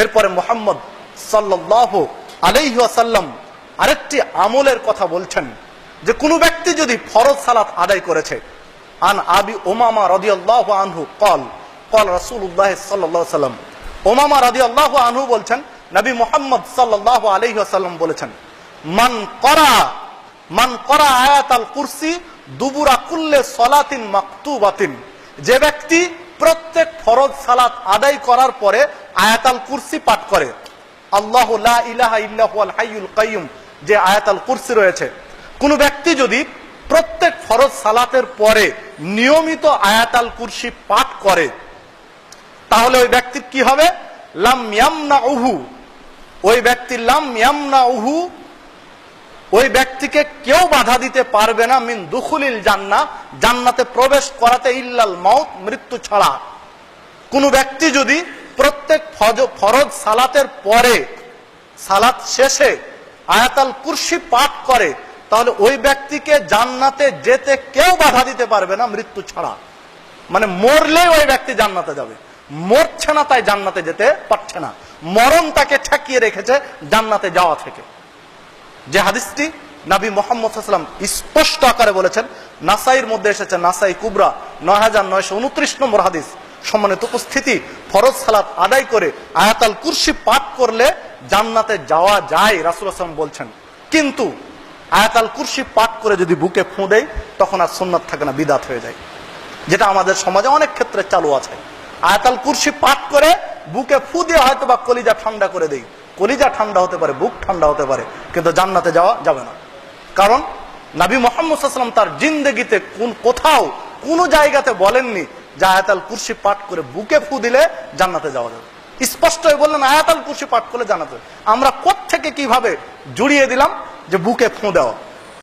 এরপরে মোহাম্মদ সাল্লাহ আলাইহি আসাল্লাম আরেকটি আমলের কথা বলছেন যে কোনো ব্যক্তি যদি ফরজ সালাত আদায় করেছে, আন আবি ওমামা রদিয়াল্লাহ আনহু কল কল রসুল সাল্লাল্লাহু আলাইহি সাল্লাম ওমামা রাদিয়াল্লাহু আনহু বলছেন, নবী মোহাম্মদ আলাইহি ওয়াসাল্লাম বলেছেন, মান করা মান করা আয়াতাল কুরসি দুবুরা কুল্লে সলাতিন মাকতুবাতিন। যে ব্যক্তি প্রত্যেক ফরজ সালাত আদায় করার পরে আয়াতাল কুরসি পাঠ করে। আল্লাহ ইলাহা ইল্লাহু আল হাইয়ুল কাইয়ুম, যে আয়াতাল কুরসি রয়েছে। কোন ব্যক্তি যদি প্রত্যেক ফরজ সালাতের পরে নিয়মিত আয়াতাল কুরসি পাঠ করে, তাহলে ওই ব্যক্তির কি হবে? লাম ইয়ামনা উহু ওই ব্যক্তি লাম ইয়ামনা উহু ওই ব্যক্তিকে কেউ বাধা দিতে পারবে না, মিন দুখুলিল জান্না, জান্নাতে প্রবেশ করাতে ইল্লাল মাউত, মৃত্যু ছাড়া। কোন ব্যক্তি যদি প্রত্যেক ফরজ সালাতের পরে, সালাত শেষে আয়াতাল কুরসি পাঠ করে, তাহলে ওই ব্যক্তিকে জান্নাতে যেতে কেউ বাধা দিতে পারবে না, মৃত্যু ছাড়া। মানে মরলে ওই ব্যক্তি জান্নাতে যাবে। মরছে না তাই জান্নাতে যেতে পারছে না। মরণ তাকে ঠেকিয়ে রেখেছে জান্নাতে যাওয়া থেকে। যে হাদিসটি নাবি মোহাম্মদ সাল্লাম স্পষ্ট আকারে বলেছেন নাসাইর মধ্যে এসেছে নাসাই কুবরা, নয় হাজার নয়শো উনত্রিশ নম্বর হাদিস। সম্মানিত উপস্থিতি, ফরজ সালাত আদায় করে আয়াতাল কুরসি পাঠ করলে জান্নাতে যাওয়া যায়, রাসুল আসলাম বলছেন। কিন্তু আয়াতাল কুরসি পাঠ করে যদি বুকে ফুঁ দেয়, তখন আর সুন্নাত থাকে না, বিদাত হয়ে যায়। যেটা আমাদের সমাজে অনেক ক্ষেত্রে চালু আছে। আয়াতাল কুরসি পাঠ করে বুকে ফু দিয়ে হয়তো বা কলিজা ঠান্ডা করে দেই। কলিজা ঠান্ডা হতে পারে, বুক ঠান্ডা হতে পারে, কিন্তু জান্নাতে যাওয়া যাবে না। কারণ নাবি মোহাম্মদ সাল্লাম তার জিন্দগিতে কোন কোথাও, কোন জায়গাতে বলেননি যে আয়াতাল কুর্সি পাঠ করে বুকে ফু দিলে জান্নাতে যাওয়া যাবে। স্পষ্ট বললেন, আয়াতাল কুর্সি পাঠ করলে জানাতে। আমরা কোত্থেকে কীভাবে জুড়িয়ে দিলাম যে বুকে ফু দেওয়া?